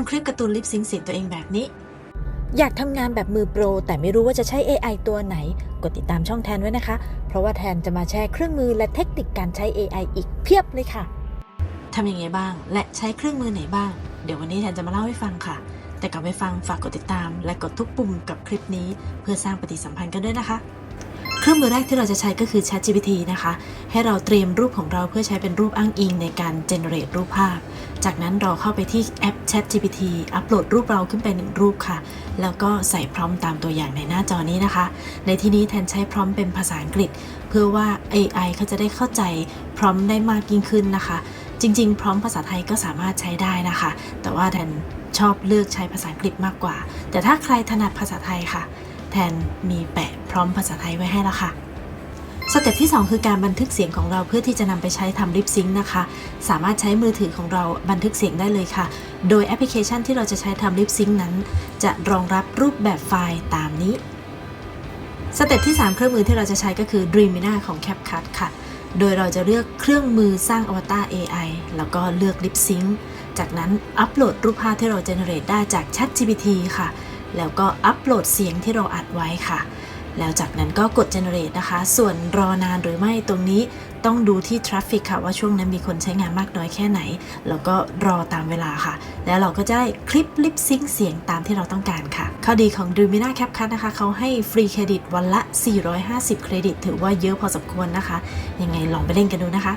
ำคลิปการ์ตูนลิปซิงค์เสียงตัวเองแบบนี้ อยากทำงานแบบมือโปร แต่ไม่รู้ว่าจะใช้ AI ตัวไหน กดติดตามช่องแทนไว้นะคะ เพราะว่าแทนจะมาแชร์เครื่องมือและเทคนิคการใช้ AI อีกเพียบเลยค่ะทำยังไงบ้าง และใช้เครื่องมือไหนบ้าง เดี๋ยววันนี้แทนจะมาเล่าให้ฟังค่ะ แต่ก่อนไปฟังฝากกดติดตาม และกดทุกปุ่มกับคลิปนี้ เพื่อสร้างปฏิสัมพันธ์กันด้วยนะคะเค รื่องมือแรกที่เราจะใช้ก็คือ ChatGPT นะคะ ให้เราเตรียมรูปของเราเพื่อใช้เป็นรูปอ้างอิงในการ generate รูปภาพ จากนั้นเราเข้าไปที่แอป ChatGPT อัปโหลดรูปเราขึ้นไปหนึ่งรูปค่ะ แล้วก็ใส่พร้อมตามตัวอย่างในหน้าจอนี้นะคะ ในที่นี้แทนใช้พร้อมเป็นภาษาอังกฤษ เพื่อว่า AI เขาจะได้เข้าใจพร้อมได้มากยิ่งขึ้นนะคะ จริง ๆ พร้อมภาษาไทยก็สามารถใช้ได้นะคะ แต่ว่าแทนชอบเลือกใช้ภาษาอังกฤษมากกว่า แต่ถ้าใครถนัดภาษาไทยค่ะ แทนมีแปะ ร้อมภาษาไทยไว้ให้แล้วค่ะ สเต็ปที่ 2 คือการบันทึกเสียงของเราเพื่อที่จะนำไปใช้ทำลิปซิงค์นะคะ สามารถใช้มือถือของเราบันทึกเสียงได้เลยค่ะ โดยแอปพลิเคชันที่เราจะใช้ทำลิปซิงค์นั้น จะรองรับรูปแบบไฟล์ตามนี้ สเต็ปที่ 3 เครื่องมือที่เราจะใช้ก็คือ Dreamina ของ CapCut ค่ะ โดยเราจะเลือกเครื่องมือสร้างอวตาร AI แล้วก็เลือก Lip Sync จากนั้นอัปโหลดรูปภาพที่เรา generate ได้จาก ChatGPT ค่ะ แล้วก็อัปโหลดเสียงที่เราอัดไว้ค่ะ แล้วจากนั้นก็กด generate นะคะ ส่วนรอนานหรือไม่ตรงนี้ต้องดูที่ traffic ค่ะ ว่าช่วงนั้นมีคนใช้งานมากน้อยแค่ไหน แล้วก็รอตามเวลาค่ะ แล้วเราก็จะได้คลิปลิปซิงเสียงตามที่เราต้องการค่ะ ข้อดีของ Lumina CapCut นะคะ เขาให้ฟรีเครดิตวันละ 450 เครดิต ถือว่าเยอะพอสมควรนะคะ ยังไงลองไปเล่นกันดูนะคะ